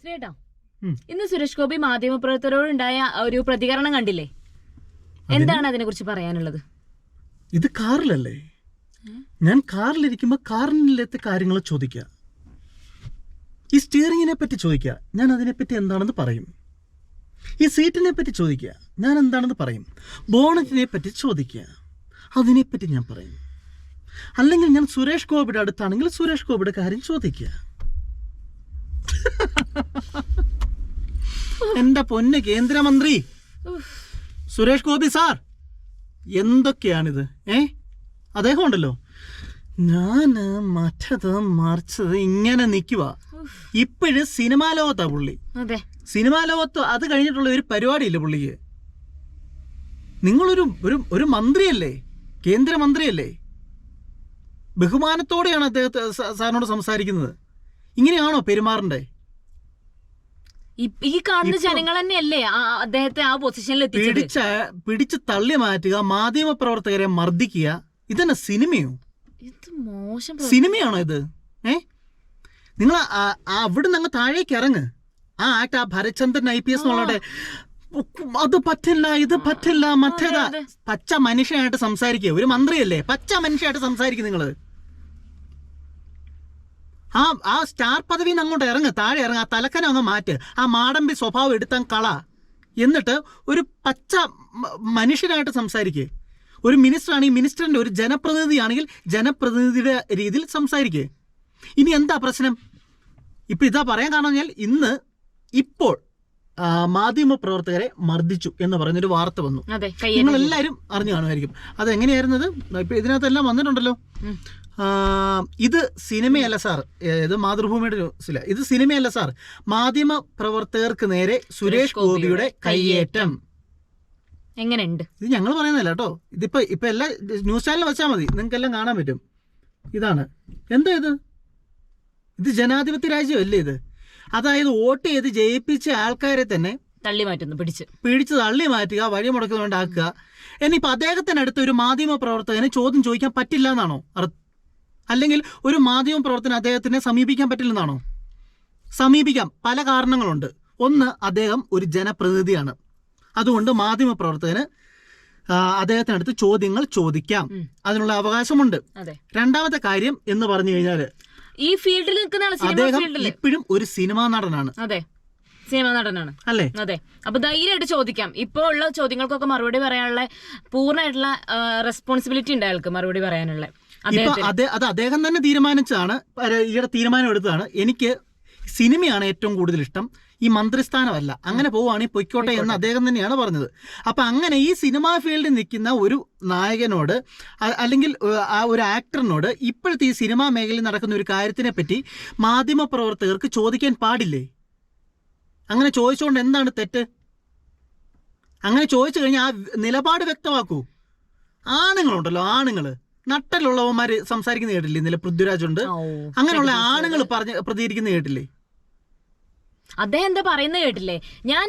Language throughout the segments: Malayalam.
ശ്രീയേട്ടാ ഉം. ഇന്ന് സുരേഷ് ഗോപി മാധ്യമപ്രവർത്തകരോടുണ്ടായ ഒരു പ്രതികരണം കണ്ടില്ലേ? എന്താണ് അതിനെ കുറിച്ച് പറയാനുള്ളത്? ഇത് കാറിലല്ലേ? ഞാൻ കാറിലിരിക്കുമ്പോൾ കാറിനിലത്തെ കാര്യങ്ങൾ ചോദിക്കുക. ഈ സ്റ്റിയറിങ്ങിനെ പറ്റി ചോദിക്കുക. ഞാൻ അതിനെ അതിനെപ്പറ്റി എന്താണെന്ന് പറയും. ഈ സീറ്റിനെ പറ്റി ചോദിക്കുക. ഞാൻ എന്താണെന്ന് പറയും. ബോണറ്റിനെ പറ്റി ചോദിക്കുക. അതിനെപ്പറ്റി ഞാൻ പറയും. അല്ലെങ്കിൽ ഞാൻ സുരേഷ് ഗോപിയുടെ അടുത്താണെങ്കിൽ സുരേഷ് ഗോപിയുടെ കാര്യം ചോദിക്കുക. എന്റെ പൊന്ന് കേന്ദ്രമന്ത്രി. സുരേഷ് ഗോപി സാർ. എന്തൊക്കെയാണിത്? ഏ? അദ്ദേഹം ഉണ്ടല്ലോ ഞാൻ മറ്റത് മറിച്ചത് ഇങ്ങനെ നിൽക്കുക ഇപ്പോഴും സിനിമാ ലോകത്താ പുള്ളി. സിനിമാ ലോകത്ത് അത് കഴിഞ്ഞിട്ടുള്ള ഒരു പരിപാടിയില്ല പുള്ളിക്ക്. നിങ്ങളൊരു ഒരു ഒരു മന്ത്രിയല്ലേ? കേന്ദ്രമന്ത്രിയല്ലേ? ബഹുമാനത്തോടെയാണ് അദ്ദേഹത്തെ സാറിനോട് സംസാരിക്കുന്നത്. ഇങ്ങനെയാണോ പെരുമാറണ്ടേ? ഈ- കാണുന്ന ജനങ്ങൾ തന്നെയല്ലേ അദ്ദേഹത്തെ ആ പൊസിഷനിൽ പിടിച്ച പിടിച്ച് തള്ളി മാറ്റുക മാധ്യമ പ്രവർത്തകരെ മർദ്ദിക്കുക ഇതന്നെ സിനിമയോ? ഇത് മോശം സിനിമയാണോ ഇത്? ഏ? നിങ്ങൾ അവിടുന്ന് അങ്ങ് താഴേക്ക് ഇറങ്ങ്. ആ ആക്ട് ആ ഭരചന്ദ്രൻ ഐ പി എസ് എന്നുള്ളടെ അത് പറ്റില്ല ഇത് പറ്റില്ല മറ്റേതാ. പച്ച മനുഷ്യനായിട്ട് സംസാരിക്കുക. ഒരു മന്ത്രിയല്ലേ? പച്ച മനുഷ്യനായിട്ട് സംസാരിക്കും നിങ്ങൾ. ആ ആ സ്റ്റാർ പദവിയിൽ നിന്ന് അങ്ങോട്ട് ഇറങ്ങ്. താഴെ ഇറങ്ങ്. ആ തലക്കനം അങ്ങ് മാറ്റ്. ആ മാടമ്പി സ്വഭാവം എടുത്താൻ കള. എന്നിട്ട് ഒരു പച്ച മനുഷ്യനായിട്ട് സംസാരിക്കുക ഒരു മിനിസ്റ്റർ ആണെങ്കിൽ മിനിസ്റ്ററിന്റെ ഒരു ജനപ്രതിനിധിയാണെങ്കിൽ ജനപ്രതിനിധിയുടെ രീതിയിൽ സംസാരിക്കുക ഇനി എന്താ പ്രശ്നം? ഇപ്പം ഇതാ പറയാൻ കാരണം പറഞ്ഞാൽ ഇന്ന് ഇപ്പോൾ മാധ്യമ പ്രവർത്തകരെ മർദ്ദിച്ചു എന്ന് പറഞ്ഞൊരു വാർത്ത വന്നു. നിങ്ങൾ എല്ലാവരും അറിഞ്ഞു കാണുമായിരിക്കും. അത് എങ്ങനെയായിരുന്നത് ഇപ്പൊ ഇതിനകത്തെല്ലാം വന്നിട്ടുണ്ടല്ലോ. ഇത് സിനിമയല്ല സാർ. ഇത് മാതൃഭൂമിയുടെ ന്യൂസില ഇത് സിനിമയല്ല സാർ. മാധ്യമ പ്രവർത്തകർക്ക് നേരെ സുരേഷ് ഗോപിയുടെ കയ്യേറ്റം. എങ്ങനെയുണ്ട്? ഇത് ഞങ്ങൾ പറയുന്നില്ല കേട്ടോ. ഇതിപ്പോ ഇപ്പൊ എല്ലാ ന്യൂസ് ചാനലിൽ വെച്ചാൽ മതി. നിങ്ങൾക്ക് എല്ലാം കാണാൻ പറ്റും. ഇതാണ്. എന്താ ഇത്? ഇത് ജനാധിപത്യ രാജ്യമല്ലേ ഇത്? അതായത് വോട്ട് ചെയ്ത് ജയിപ്പിച്ച ആൾക്കാരെ തന്നെ തള്ളി മാറ്റുന്നു പിടിച്ച്. പിടിച്ച് തള്ളി മാറ്റുക വഴിമുടക്കുന്നുണ്ടാക്കുക എന്നിപ്പോ അദ്ദേഹത്തിനടുത്ത് ഒരു മാധ്യമ പ്രവർത്തകന് ചോദ്യം ചോദിക്കാൻ പറ്റില്ല എന്നാണോ അർത്ഥ- അല്ലെങ്കിൽ ഒരു മാധ്യമ പ്രവർത്തനം അദ്ദേഹത്തിനെ സമീപിക്കാൻ പറ്റില്ലെന്നാണോ? സമീപിക്കാം. പല കാരണങ്ങളുണ്ട്. ഒന്ന് അദ്ദേഹം ഒരു ജനപ്രതിനിധിയാണ്. അതുകൊണ്ട് മാധ്യമ പ്രവർത്തകന് അദ്ദേഹത്തിനടുത്ത് ചോദ്യങ്ങൾ ചോദിക്കാം. അതിനുള്ള അവകാശമുണ്ട്. രണ്ടാമത്തെ കാര്യം എന്ന് പറഞ്ഞു കഴിഞ്ഞാൽ ഈ ഫീൽഡിൽ നിൽക്കുന്ന അദ്ദേഹം ഇപ്പോഴും ഒരു സിനിമാ നടനാണ്. അതെ. സിനിമാ നടനാണ്. അല്ലേ? അതെ. അപ്പൊ ധൈര്യമായിട്ട് ചോദിക്കാം. ഇപ്പോ ഉള്ള ചോദ്യങ്ങൾക്കൊക്കെ മറുപടി പറയാനുള്ള പൂർണമായിട്ടുള്ള റെസ്പോൺസിബിലിറ്റി ഉണ്ട് അയാൾക്ക് മറുപടി പറയാനുള്ള. ഇപ്പൊ അതെ അത് അദ്ദേഹം തന്നെ തീരുമാനിച്ചതാണ് ഈയിടെ തീരുമാനം എടുത്തതാണ്. എനിക്ക് സിനിമയാണ് ഏറ്റവും കൂടുതൽ ഇഷ്ടം. ഈ മന്ത്രിസ്ഥാനമല്ല. അങ്ങനെ പോവുകയാണെങ്കിൽ പൊയ്ക്കോട്ടെ എന്ന് അദ്ദേഹം തന്നെയാണ് പറഞ്ഞത്. അപ്പൊ അങ്ങനെ ഈ സിനിമാ ഫീൽഡിൽ നിൽക്കുന്ന ഒരു നായകനോട് അല്ലെങ്കിൽ ആ ഒരു ആക്ടറിനോട് ഇപ്പോഴത്തെ ഈ സിനിമാ മേഖലയിൽ നടക്കുന്ന ഒരു കാര്യത്തിനെ പറ്റി മാധ്യമ പ്രവർത്തകർക്ക് ചോദിക്കാൻ പാടില്ലേ? അങ്ങനെ ചോദിച്ചുകൊണ്ട് എന്താണ് തെറ്റ്? അങ്ങനെ ചോദിച്ചു കഴിഞ്ഞാൽ ആ നിലപാട് വ്യക്തമാക്കൂ. ആണുങ്ങളുണ്ടല്ലോ ആണുങ്ങൾ. നട്ടലുള്ളവന്മാര് സംസാരിക്കുന്ന കേട്ടില്ലേ? ഇന്നലെ പൃഥ്വിരാജ് ഉണ്ട്. അങ്ങനെയുള്ള. ആണുങ്ങൾ പറഞ്ഞ് പ്രതികരിക്കുന്ന കേട്ടില്ലേ? അദ്ദേഹം എന്താ പറയുന്നത് കേട്ടില്ലേ? ഞാൻ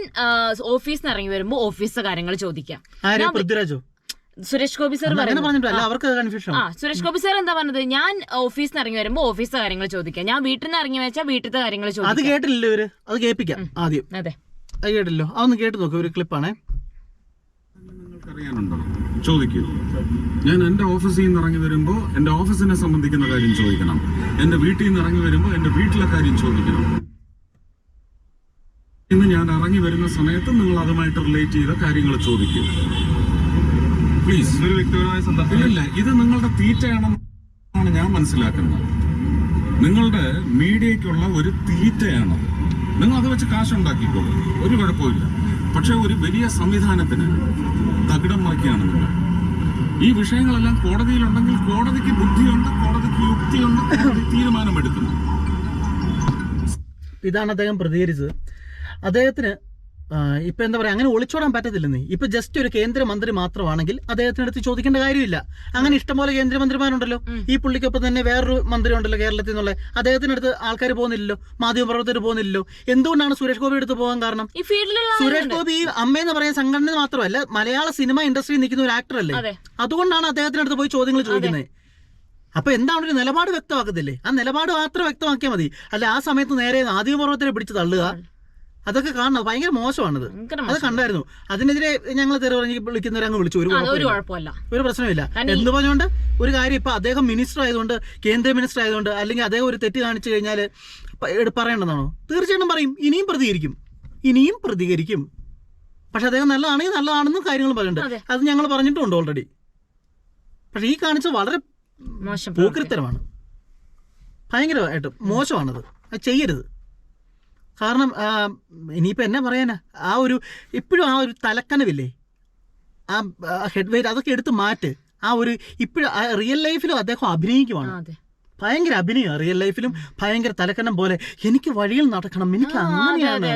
ഓഫീസിൽ നിന്ന് ഇറങ്ങി വരുമ്പോ ഓഫീസിലെ കാര്യങ്ങൾ ചോദിക്കാം. പൃഥ്വിരാജോ? സുരേഷ് ഗോപി സർ പറഞ്ഞു ആ. സുരേഷ് ഗോപി സാർ എന്താ പറഞ്ഞത്? ഞാൻ ഓഫീസിൽ നിന്ന് ഇറങ്ങി വരുമ്പോ ഓഫീസിലെ കാര്യങ്ങൾ ചോദിക്കാം. ഞാൻ വീട്ടിൽ നിന്ന് ഇറങ്ങി വെച്ചാൽ വീട്ടിലത്തെ കാര്യങ്ങൾ അത് ചോദിക്കാം. കേട്ടില്ലല്ലോ ഇവർ. അത് കേൾപ്പിക്കാം ആദ്യം. അതെ. അത് കേട്ടില്ലോ. അതൊന്ന് കേട്ട് നോക്കൂ. ഒരു ക്ലിപ്പാണേ നിങ്ങൾക്കറിയാനുണ്ടോ ചോദിക്കൂ. ഞാൻ എന്റെ ഓഫീസിൽ നിന്ന് ഇറങ്ങി വരുമ്പോൾ എന്റെ ഓഫീസിനെ സംബന്ധിക്കുന്ന കാര്യം ചോദിക്കണം. എന്റെ വീട്ടിൽ നിന്ന് ഇറങ്ങി വരുമ്പോൾ എന്റെ വീട്ടിലെ കാര്യം ചോദിക്കണം. ഇന്ന് ഞാൻ ഇറങ്ങി വരുന്ന സമയത്ത് നിങ്ങൾ അതുമായിട്ട് റിലേറ്റ് ചെയ്ത കാര്യങ്ങൾ ചോദിക്കൂ. പ്ലീസ് ഒരു വ്യക്തിപരമായ സന്ദർഭം. ഇല്ല ഇത് നിങ്ങളുടെ തീറ്റയാണെന്നാണ് ഞാൻ മനസ്സിലാക്കുന്നത്. നിങ്ങളുടെ മീഡിയയ്ക്കുള്ള ഒരു തീറ്റയാണ്. നിങ്ങൾ അത് വെച്ച് കാശുണ്ടാക്കിക്കോളൂ ഒരു കുഴപ്പമില്ല പക്ഷേ ഒരു വലിയ സംവിധാനത്തിന് തകിടം മറിക്കുകയാണ് നിങ്ങൾ ഈ വിഷയങ്ങളെല്ലാം കോടതിയിലുണ്ടെങ്കിൽ കോടതിക്ക് ബുദ്ധിയുണ്ട് കോടതിക്ക് യുക്തിയുണ്ട് കോടതി തീരുമാനമെടുക്കുന്നു. ഇതാണ് അദ്ദേഹം പ്രതികരിച്ചത്. അദ്ദേഹത്തിന് ഇപ്പൊ എന്താ പറയാ അങ്ങനെ ഒളിച്ചോടാൻ പറ്റത്തില്ലെന്ന്. ഇപ്പൊ ജസ്റ്റ് ഒരു കേന്ദ്രമന്ത്രി മാത്രമാണെങ്കിൽ അദ്ദേഹത്തിന് അടുത്ത് ചോദിക്കേണ്ട കാര്യമില്ല. അങ്ങനെ ഇഷ്ടംപോലെ കേന്ദ്രമന്ത്രിമാരുണ്ടല്ലോ. ഈ പുള്ളിക്കൊപ്പം തന്നെ വേറൊരു മന്ത്രി ഉണ്ടല്ലോ കേരളത്തിൽ നിന്നുള്ള. അദ്ദേഹത്തിന്റെ അടുത്ത് ആൾക്കാർ പോകുന്നില്ലല്ലോ. മാധ്യമപ്രവർത്തകർ പോകുന്നില്ലല്ലോ. എന്തുകൊണ്ടാണ് സുരേഷ് ഗോപി എടുത്ത് പോകാൻ കാരണം? സുരേഷ് ഗോപി ഈ എന്ന് പറയുന്ന സംഘടന മാത്രമല്ല മലയാള സിനിമ ഇൻഡസ്ട്രിയിൽ നിൽക്കുന്ന ഒരു ആക്ടർ അല്ലേ? അതുകൊണ്ടാണ് അദ്ദേഹത്തിന്റെ അടുത്ത് പോയി ചോദ്യങ്ങൾ ചോദിക്കുന്നത്. അപ്പൊ എന്താണ് ഒരു നിലപാട് വ്യക്തമാക്കത്തില്ലേ? ആ നിലപാട് മാത്രം വ്യക്തമാക്കിയാൽ മതി. അല്ല ആ സമയത്ത് നേരെ ആദിപർവത്തിനെ പിടിച്ച് തള്ളുക. അതൊക്കെ കാണണം. ഭയങ്കര മോശമാണത്. അത് കണ്ടായിരുന്നു. അതിനെതിരെ ഞങ്ങൾ തെറി പറഞ്ഞ് വിളിക്കുന്നവരങ്ങ് വിളിച്ചു. ഒരു ഒരു കുഴപ്പമില്ല. ഒരു പ്രശ്നമില്ല. എന്ന് പറഞ്ഞുകൊണ്ട്? ഒരു കാര്യം ഇപ്പൊ അദ്ദേഹം മിനിസ്റ്റർ ആയതുകൊണ്ട് കേന്ദ്ര മിനിസ്റ്റർ ആയതുകൊണ്ട് അല്ലെങ്കിൽ അദ്ദേഹം ഒരു തെറ്റ് കാണിച്ചു കഴിഞ്ഞാൽ പറയേണ്ടതാണോ? തീർച്ചയായിട്ടും പറയും. ഇനിയും പ്രതികരിക്കും. ഇനിയും പ്രതികരിക്കും. പക്ഷെ അദ്ദേഹം നല്ലതാണെങ്കിൽ നല്ലതാണെന്നും കാര്യങ്ങൾ. പറയുന്നുണ്ട് അത്. ഞങ്ങൾ പറഞ്ഞിട്ടുണ്ട് ഓൾറെഡി പക്ഷെ ഈ കാണിച്ച വളരെ മോശം പ്രവൃത്തി. ഭയങ്കരമായിട്ട് മോശമാണത്. അത് ചെയ്യരുത്. കാരണം ഇനിയിപ്പോൾ എന്നാ പറയാനാ? ആ ഒരു ഇപ്പോഴും ആ ഒരു തലക്കനവില്ലേ? ആ ഹെഡ് വെയിറ്റ് അതൊക്കെ എടുത്ത് മാറ്റ്. ആ ഒരു ഇപ്പോഴും റിയൽ ലൈഫിലും അദ്ദേഹം അഭിനയിക്കുവാണ്. ഭയങ്കര അഭിനയം റിയൽ ലൈഫിലും ഭയങ്കര തലക്കനം പോലെ. എനിക്ക് വഴിയിൽ നടക്കണം എനിക്ക് അങ്ങനെയാണ്.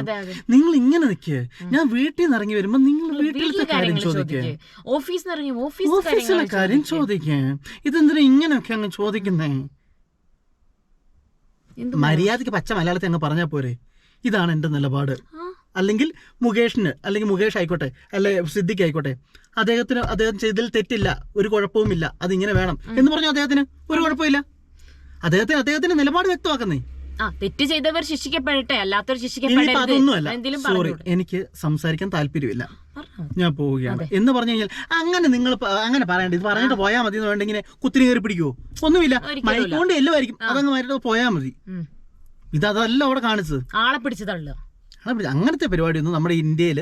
നിങ്ങൾ ഇങ്ങനെ നിൽക്കുക ഞാൻ വീട്ടിൽ നിന്ന് ഇറങ്ങി വരുമ്പോൾ നിങ്ങൾ വീട്ടിലത്തെ വീട്ടിലെ കാര്യം ചോദിക്കുക ഓഫീസിലെ കാര്യം ചോദിക്കുക ഇതെന്തിനാ ഇങ്ങനെയൊക്കെ അങ്ങ് ചോദിക്കുന്നേ? മര്യാദയ്ക്ക് പച്ച മലയാളത്തിൽ അങ്ങ് പറഞ്ഞാൽ പോരെ. ഇതാണ് എന്റെ നിലപാട്. അല്ലെങ്കിൽ മുകേഷിന് അല്ലെങ്കിൽ മുകേഷ് ആയിക്കോട്ടെ അല്ലെ സിദ്ദിഖ് ആയിക്കോട്ടെ അദ്ദേഹത്തിന് അദ്ദേഹം ചെയ്തതിൽ തെറ്റില്ല ഒരു കുഴപ്പവുമില്ല അതിങ്ങനെ വേണം എന്ന് പറഞ്ഞു അദ്ദേഹത്തിന്? ഒരു കുഴപ്പമില്ല അദ്ദേഹത്തെ അദ്ദേഹത്തിന്റെ നിലപാട് വ്യക്തമാക്കുന്നേ. ആ തെറ്റ് ചെയ്തവർ ശിക്ഷിക്കപ്പെടട്ടെ അല്ലാത്തവർ ശിക്ഷിക്കപ്പെടരുത്. സോറി എനിക്ക് സംസാരിക്കാൻ താല്പര്യമില്ല. ഞാൻ പോവുകയാണ്. എന്ന് പറഞ്ഞു കഴിഞ്ഞാൽ അങ്ങനെ നിങ്ങൾ അങ്ങനെ പറയണ്ട. ഇത് പറഞ്ഞിട്ട് പോയാൽ മതി എന്ന് വേണ്ടെങ്കിൽ ഇങ്ങനെ കുത്തിരി കയറി പിടിക്കുവോ? ഒന്നുമില്ല. മൈക്കോണ്ട് എല്ലാമായിരിക്കും. അതങ്ങ് മാറ്റിട്ട് പോയാൽ മതി. ഇത് അതല്ല അവിടെ കാണിച്ചത്. ആളെ പിടിച്ച് തള്ളുക. അങ്ങനത്തെ പരിപാടിയൊന്നും നമ്മുടെ ഇന്ത്യയിൽ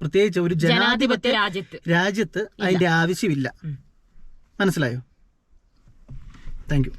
പ്രത്യേകിച്ച് ഒരു ജനാധിപത്യ ജനാധിപത്യ രാജ്യത്ത് രാജ്യത്ത് അതിന്റെ ആവശ്യമില്ല. മനസ്സിലായോ? Thank you